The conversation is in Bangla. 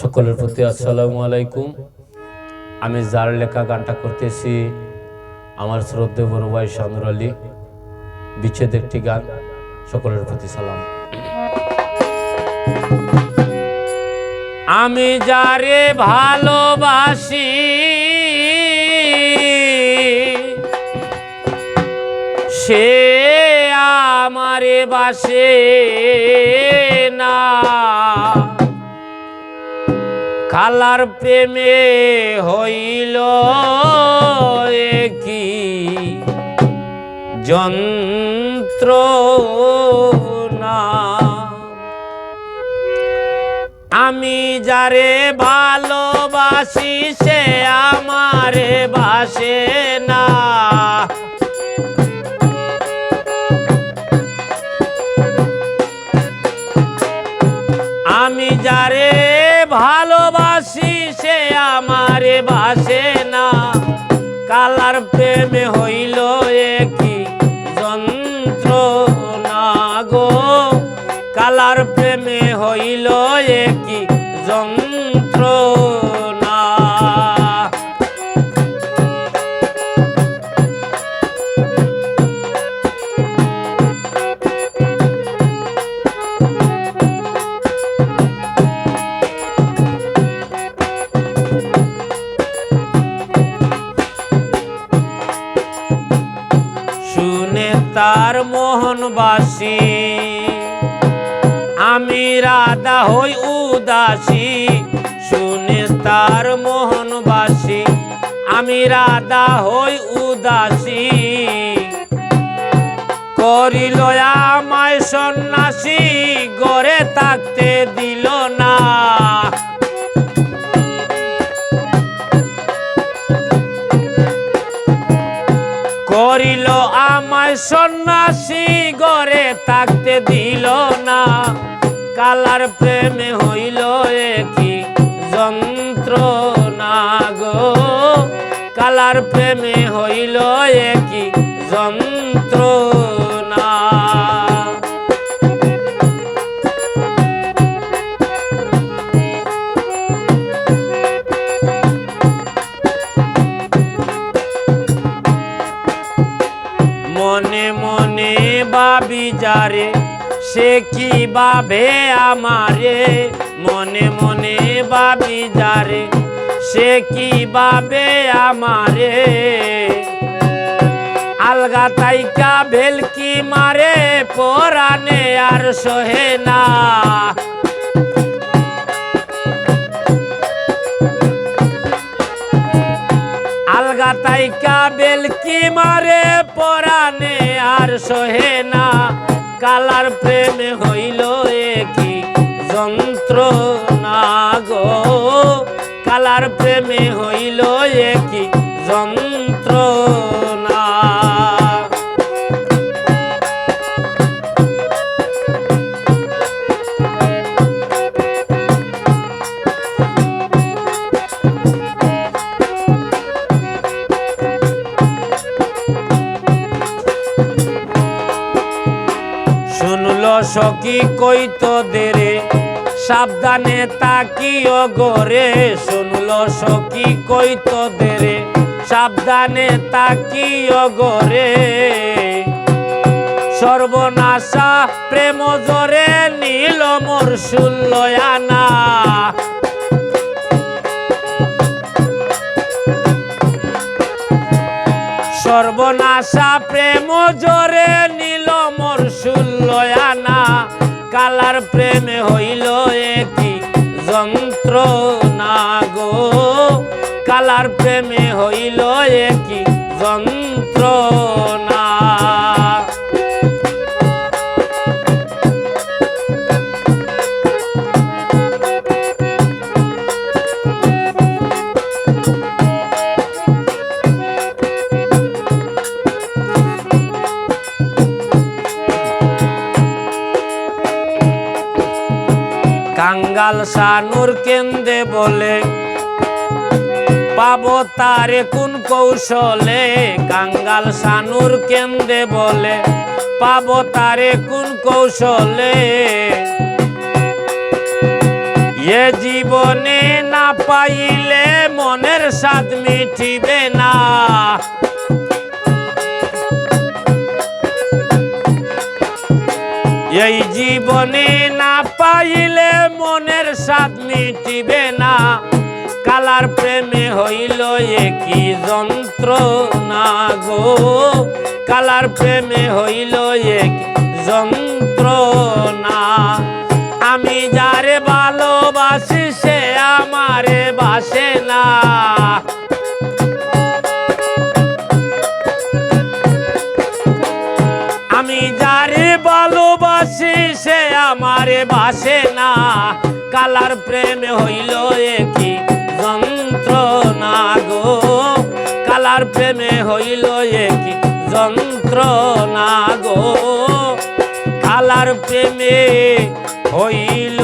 সকলের প্রতি আসসালামু আলাইকুম। আমি যার লেখা গানটা করতেছি, আমার শ্রদ্ধে বড় ভাই শানুর আলী। বিচ্ছেদ একটি গান, সকলের প্রতি সালাম। আমি যারে ভালোবাসি, সে আমারে বাসে না। কালার প্রেমে হইল কি যন্ত্র না আমি যারে ভালোবাসি, সে আমারে বাসে না। আমি যারে ভালোবাসি সে আমারে বাসে না। কালার প্রেমে হইল একই যন্ত্র না গো। কালার প্রেমে হইল তার মোহনবাসী। আমি রাধা হই উদাসী, শুনে তার মোহনবাসী। আমি রাধা হই উদাসী। করিল আমায় সন্ন্যাসী করিল আমায় সন্ন্যাসী গড়ে থাকতে দিল না। কালার প্রেমে হইল একই যন্ত্র গো। কালার প্রেমে হইল একই যন্ত্র ভাবি সে কি বাবে আমারে? মনে মনে ভাবি যারে, সে কি বাবে আমারে? আলগা তাইকা ভেলকি মারে পরানে আর সহে না। আলগা তাইকা বেলকি মারে পরানে আর সহে না। কালার প্রেমে হইল একই যন্ত্র গো। কালার প্রেমে হইল একই যন্ত্র শুনল সখী কইতো দেরে সাবধানে তাকিও গরে শুনল, সখী কইতো দেরে সাবধানে তাকিও গরে সর্বনাশা প্রেম জরে নীল মোর শুল্লয়ানা সর্বনাশা প্রেম জোরে না শুল্লয়ানা কালার প্রেমে হইল একই যন্ত্র নাগো কালার প্রেমে হইল একই যন্ত্র কাঙ্গাল সানুর কেন্দ্রে বলে, পাবো তারে কোন কৌশলে? কাঙ্গাল সানুর কেন্দ্রে বলে, পাবো তারে কোন কৌশলে? এ জীবনে না পাইলে মনের স্বাদ মিটিবে না। এই জীবনে স্বাদ মিটিবে না। কালার প্রেমে হইল একই যন্ত্র না গো। কালার প্রেমে হইল এক যন্ত্র না আমি যারে ভালোবাসি সে আমারে বাসে না। আমি যারে ভালোবাসি সে আমারে বাসে না। কালার প্রেম হইল একই যন্ত্রণা গো। কালার প্রেমে হইল একই যন্ত্রণা গো। কালার প্রেমে হইল